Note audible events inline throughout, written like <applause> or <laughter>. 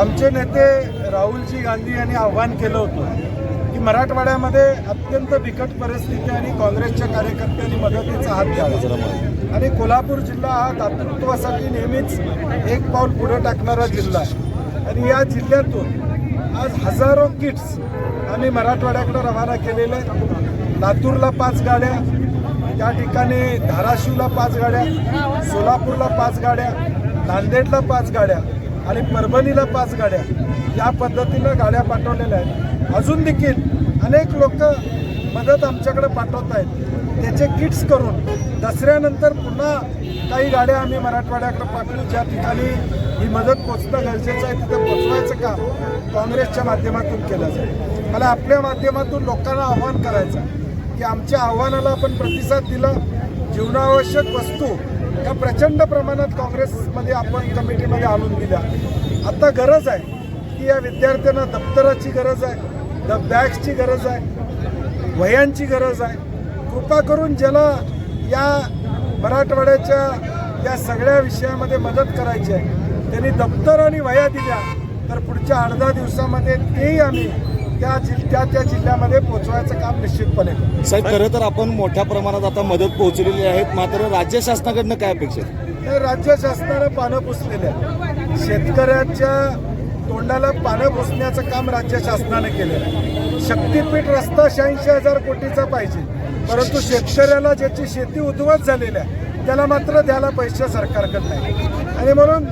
आमचे नेते राहुलजी गांधी यांनी आव्हान केलं होतं की मराठवाड्यामध्ये अत्यंत बिकट परिस्थिती आणि काँग्रेसच्या कार्यकर्त्यांनी मदतीचा हात द्यावा आणि कोल्हापूर जिल्हा हा दातृत्वासाठी नेहमीच एक पाऊल पुढे टाकणारा जिल्हा आहे. आणि या जिल्ह्यातून आज हजारो किट्स आम्ही मराठवाड्याकडे रवाना केलेले लातूरला पाच गाड्या त्या ठिकाणी धाराशिवला पाच गाड्या सोलापूरला पाच गाड्या नांदेडला पाच गाड्या आणि परभणीला पाच गाड्या या पद्धतीनं गाड्या पाठवलेल्या आहेत. अजून देखील अनेक लोक मदत आमच्याकडे पाठवत आहेत. त्याचे किट्स करून दसऱ्यानंतर पुन्हा काही गाड्या आम्ही मराठवाड्याकडे पाठवू. ज्या ठिकाणी ही मदत पोचणं गरजेचं आहे तिथं पोचवायचं काम काँग्रेसच्या माध्यमातून केलं जाईल. मला आपल्या माध्यमातून लोकांना आव्हान करायचं की आमच्या आव्हानाला आपण प्रतिसाद दिला. जीवनावश्यक वस्तू या प्रचंड प्रमाणात काँग्रेसमध्ये आपण कमिटीमध्ये आणून दिल्या. आता गरज आहे की या विद्यार्थ्यांना दप्तराची गरज आहे द बॅग्सची गरज आहे वह्यांची गरज आहे. कृपा करून ज्याला या मराठवाड्याच्या या सगळ्या विषयामध्ये मदत करायची आहे त्यांनी दप्तर आणि वह्या दिल्या. तर पुढच्या आठ दहा दिवसामध्ये तेही आम्ही त्या त्या त्या जिल्ह्यामध्ये पोचवायचं काम निश्चितपणे साहेब खरं तर आपण मोठ्या प्रमाणात आता मदत पोहोचलेली आहेत. मात्र राज्य शासनाकडनं काय अपेक्षा आहे? राज्य शासनानं पानं पुसलेले आहे शेतकऱ्याच्या तोंडाला पानं पुसण्याचं काम राज्य शासनानं केलेलं आहे. शक्तीपीठ रस्ता शहाऐंशी हजार कोटीचा पाहिजे. परंतु शेतकऱ्याला ज्याची शेती उद्ध्वस्त झालेली आहे त्याला मात्र द्यायला पैसे सरकारकडे नाही. आणि म्हणून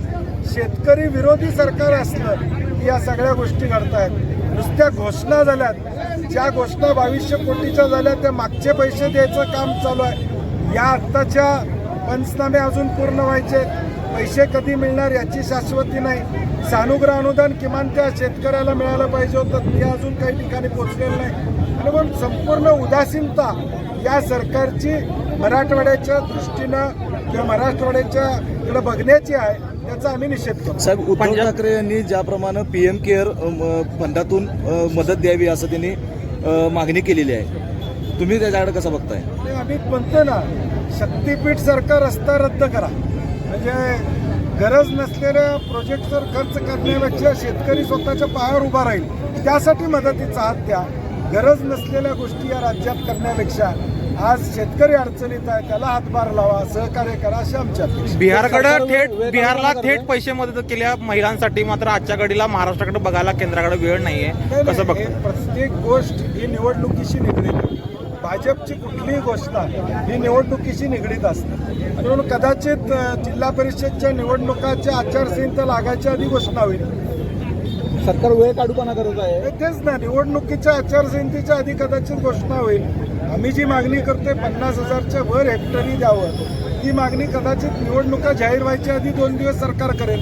शेतकरी विरोधी सरकार असलं की या सगळ्या गोष्टी घडतायत. नुसत्या घोषणा झाल्यात. ज्या घोषणा बावीसशे कोटीच्या झाल्या त्या मागचे पैसे द्यायचं काम चालू आहे. या आत्ताच्या पंचनामे अजून पूर्ण व्हायचे पैसे कधी मिळणार याची शाश्वती नाही. सानुग्रह अनुदान किमान त्या शेतकऱ्याला मिळालं पाहिजे होतं. ते अजून काही ठिकाणी पोचलेलं नाही. आणि मग संपूर्ण उदासीनता या सरकारची मराठवाड्याच्या दृष्टीनं किंवा मराठवाड्याच्या इकडं बघण्याची आहे. त्याचा आम्ही निषेध करतो. साहेब उद्धव ठाकरे यांनी ज्याप्रमाणे पी एम केअर फंडातून मदत द्यावी असं त्यांनी मागणी केलेली आहे. तुम्ही त्याच्याकडे कसं बघताय? आम्ही म्हणतो ना शक्तीपीठ सरकार रस्ता रद्द करा. म्हणजे गरज नसलेल्या प्रोजेक्टवर खर्च करण्यापेक्षा शेतकरी स्वतःच्या पायावर उभा राहील. त्यासाठी मदतीचा हात द्या. गरज नसलेल्या गोष्टी या राज्यात करण्यापेक्षा आज शेतकरी अडचणीत आहे त्याला हातभार लावा सहकार्य करा अशी आमची अपेक्षा बिहारकडे थेट बिहारला थेट पैसे मदत केल्या महिलांसाठी मात्र आजच्या घडीला महाराष्ट्राकडे बघायला केंद्राकडे वेळ नाहीये. नाही, कसं हे प्रत्येक गोष्ट ही निवडणुकीशी निगडीत आहे. भाजपची कुठलीही घोषणा ही निवडणुकीशी निगडीत असते. आणि म्हणून कदाचित जिल्हा परिषदच्या निवडणुकाच्या आचारसंहिता लागायच्या आधी घोषणा होईल. सरकार वेळ काढूपणा करत आहे. तेच ना निवडणुकीच्या आचारसंहितेच्या आधी कदाचित घोषणा होईल. आम्ही जी मागणी करतोय पन्नास हजारच्या वर हेक्टरी द्यावं. ती मागणी कदाचित निवडणुका जाहीर व्हायच्या आधी दोन दिवस सरकार करेल.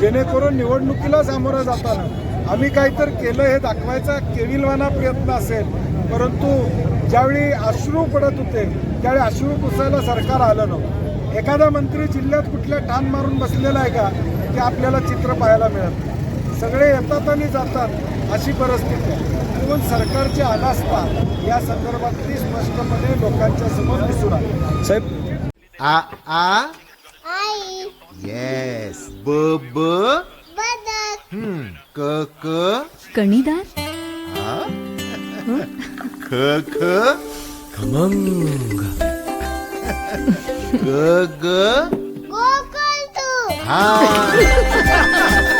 जेणेकरून निवडणुकीला सामोरं जाताना आम्ही काहीतरी केलं हे दाखवायचा केविलवाना प्रयत्न असेल. परंतु ज्यावेळी अश्रू पडत होते त्यावेळी अश्रू पुसायला सरकार आलं नव्हतं. एखादा मंत्री जिल्ह्यात कुठल्या ठाण मारून बसलेला आहे का की आपल्याला चित्र पाहायला मिळत नाही. सगळे येतात आणि जातात अशी परिस्थिती आहे. म्हणून सरकारची अनास्था या संदर्भातली स्पष्टपणे लोकांच्या समोर दिसून आली. साहेब आ आ? आई. येस ब ब? बदक. हम्म. क क? कणीदार? <laughs> ख ख? खमंग. ग ग? हा. <laughs>